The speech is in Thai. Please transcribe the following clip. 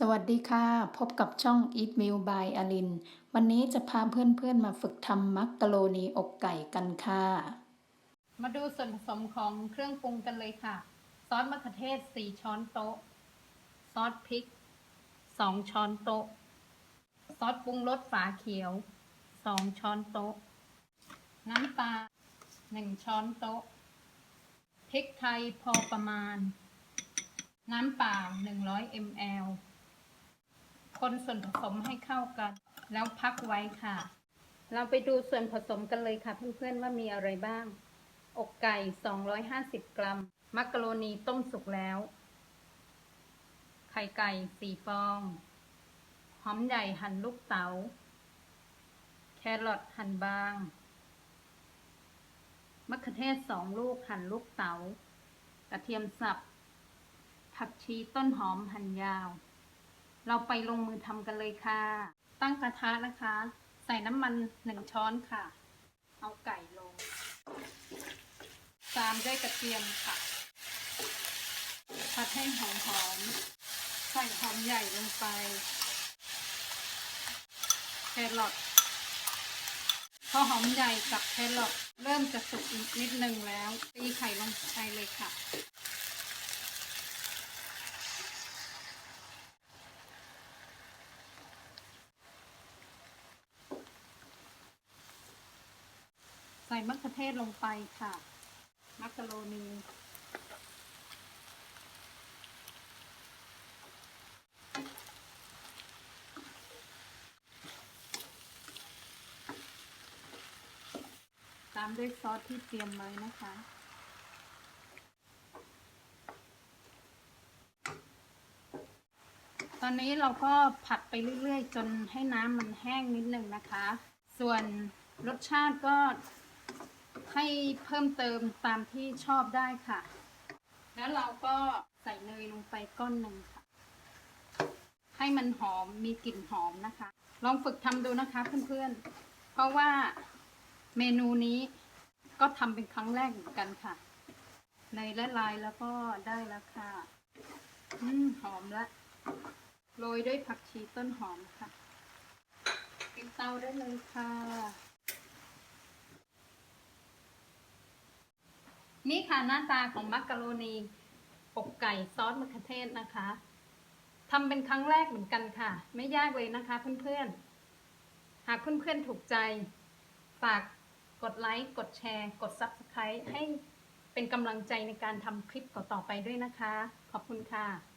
สวัสดีค่ะ พบกับช่อง Eat Meal by อลิน วันนี้จะพาเพื่อนๆมาฝึกทำมักกะโรนีอกไก่กันค่ะ มาดูส่วนผสมของเครื่องปรุงกันเลยค่ะ ซอสมะเขือเทศ 4 ช้อนโต๊ะ ซอสพริก 2 ช้อนโต๊ะ ซอสปรุงรสฝาเขียว 2 ช้อนโต๊ะ น้ำปลา 1 ช้อนโต๊ะ พริกไทยพอประมาณน้ำเปล่า 100 ml คนส่วนผสมให้เข้ากัน แล้วพักไว้ค่ะ เราไปดูส่วนผสมกันเลยค่ะ เพื่อนๆว่ามีอะไรบ้าง อกไก่ 250 กรัม มักกะโรนีต้มสุกแล้ว ไข่ไก่ 4 ฟอง หอมใหญ่หั่นลูกเตา๋า แครอทหั่นบาง มะเขือเทศ 2 ลูกหั่นลูกเตา๋า กระเทียมสับ ผักชีต้นหอมหั่นยาว เราไปลงมือทำกันเลยค่ะ ตั้งกระทะนะคะ ใส่น้ำมัน1ช้อนค่ะ เอาไก่ลง ตามด้วยกระเทียมค่ะ ผัดให้หอมหอมๆใส่หอมใหญ่ลงไป แครอทพอหอมใหญ่กับแครอทเริ่มจะสุกอีกนิดนึงแล้วตีไข่ลงไปเลยค่ะ ใส่มะเขือเทศลงไปค่ะ มักกะโรนีตามด้วยซอสที่เตรียมไว้นะคะ ตอนนี้เราก็ผัดไปเรื่อยๆ จนให้น้ำมันแห้งนิดนึงนะคะ ส่วนรสชาติก็ ให้เพิ่มเติมตามที่ชอบได้ค่ะ แล้วเราก็ใส่เนยลงไปก้อนหนึ่งค่ะ ให้มันหอมมีกลิ่นหอมนะคะ ลองฝึกทำดูนะคะเพื่อนๆ เพราะว่าเมนูนี้ก็ทำเป็นครั้งแรกเหมือนกันค่ะ เนยละลายแล้วก็ได้แล้วค่ะ อืมหอมละ โรยด้วยผักชีต้นหอมค่ะปิดเตาได้เลยค่ะ นี่ค่ะหน้าตาของมักกะโรนีอกไก่ซอสมะเขือเทศนะคะทำเป็นครั้งแรกเหมือนกันค่ะ ไม่ยากเลยนะคะเพื่อนๆ หากเพื่อนๆถูกใจ ฝากกดไลค์ กดแชร์ กด Subscribe ให้เป็นกำลังใจในการทำคลิปต่อๆไปด้วยนะคะ ขอบคุณค่ะ